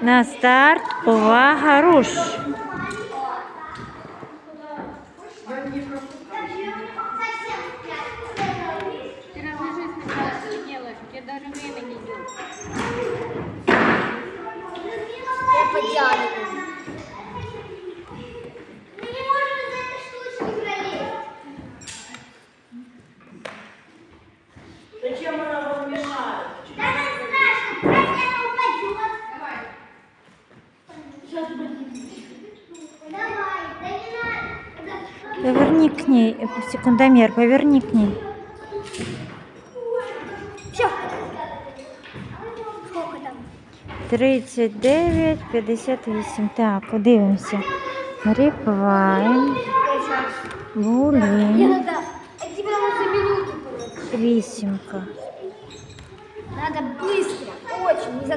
На старт, увага, руш. Ты разложись Поверни к ней, секундомер, поверни к ней. Все. Сколько там? 39, 58. Так, дивимося. Ріпвайн, за вісімка. Надо быстро, очень, не за